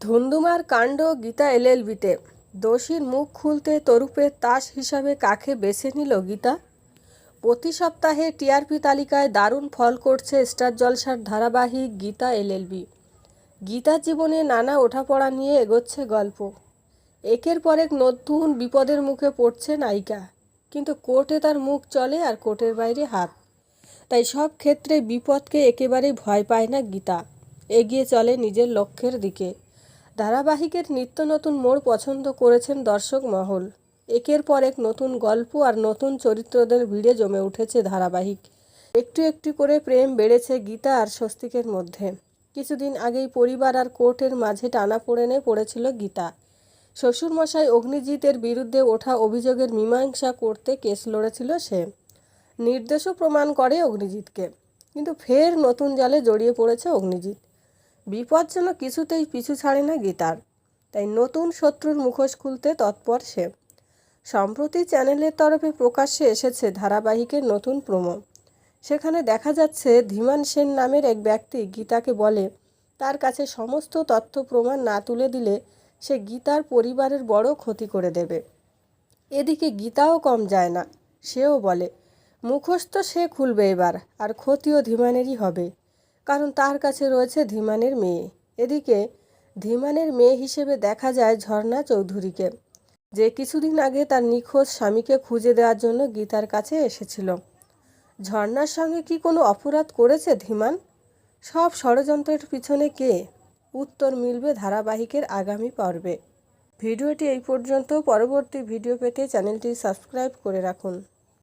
ধুন্দুমার কাণ্ড গীতা এলএলবিতে। দোষীর মুখ খুলতে তরুপের তাস হিসাবে কাকে বেছে নিল গীতা? প্রতি সপ্তাহে টিআরপি তালিকায় দারুণ ফল করছে স্টার জলসার ধারাবাহিক গীতা এলএলবি। গীতা জীবনে নানা ওঠাপড়া নিয়ে এগোচ্ছে গল্প। একের পর এক নতুন বিপদের মুখে পড়ছে নায়িকা। কিন্তু কোর্টে তার মুখ চলে আর কোর্টের বাইরে হাত। তাই সব ক্ষেত্রে বিপদকে একেবারেই ভয় পায় না গীতা। এগিয়ে চলে নিজের লক্ষ্যের দিকে। ধারাবাহিকের নিত্য নতুন মোড় পছন্দ করেছেন দর্শক মহল। একের পর এক নতুন গল্প আর নতুন চরিত্রদের ভিড়ে জমে উঠেছে ধারাবাহিক। একটু একটু করে প্রেম বেড়েছে গীতা আর স্বস্তিকের মধ্যে। কিছুদিন আগেই পরিবার আর কোর্টের মাঝে টানা টানাপোড়েনে পড়েছিল গীতা। শ্বশুরমশাই অগ্নিজিতের বিরুদ্ধে ওঠা অভিযোগের মীমাংসা করতে কেস লড়েছিল সে। নির্দেশও প্রমাণ করে অগ্নিজিৎকে। কিন্তু ফের নতুন জালে জড়িয়ে পড়েছে অগ্নিজিৎ। বিপদ যেন কিছুতেই পিছু ছাড়ে না গীতার। তাই নতুন শত্রুর মুখোশ খুলতে তৎপর সে। সম্প্রতি চ্যানেলের তরফে প্রকাশ্যে এসেছে ধারাবাহিকের নতুন প্রোমো। সেখানে দেখা যাচ্ছে ধীমান সেন নামের এক ব্যক্তি গীতাকে বলে, তার কাছে সমস্ত তথ্য প্রমাণ না তুলে দিলে সে গীতার পরিবারের বড় ক্ষতি করে দেবে। এদিকে গীতাও কম যায় না, সেও বলে, মুখোশ তো সে খুলবে এবার, আর ক্ষতিও ধীমানেরই হবে। কারণ তার কাছে রয়েছে ধীমানের মেয়ে। এদিকে ধীমানের মেয়ে হিসেবে দেখা যায় ঝর্ণা চৌধুরীকে। যে কিছুদিন আগে তার নিখোঁজ স্বামীকে খুঁজে দেওয়ার জন্য গীতার কাছে এসেছিল। ঝর্ণার সঙ্গে কি কোনো অপরাধ করেছে ধীমান? সব ষড়যন্ত্রের পিছনে কে? উত্তর মিলবে ধারাবাহিকের আগামী পর্বে। ভিডিওটি এই পর্যন্ত। পরবর্তী ভিডিও পেতে চ্যানেলটি সাবস্ক্রাইব করে রাখুন।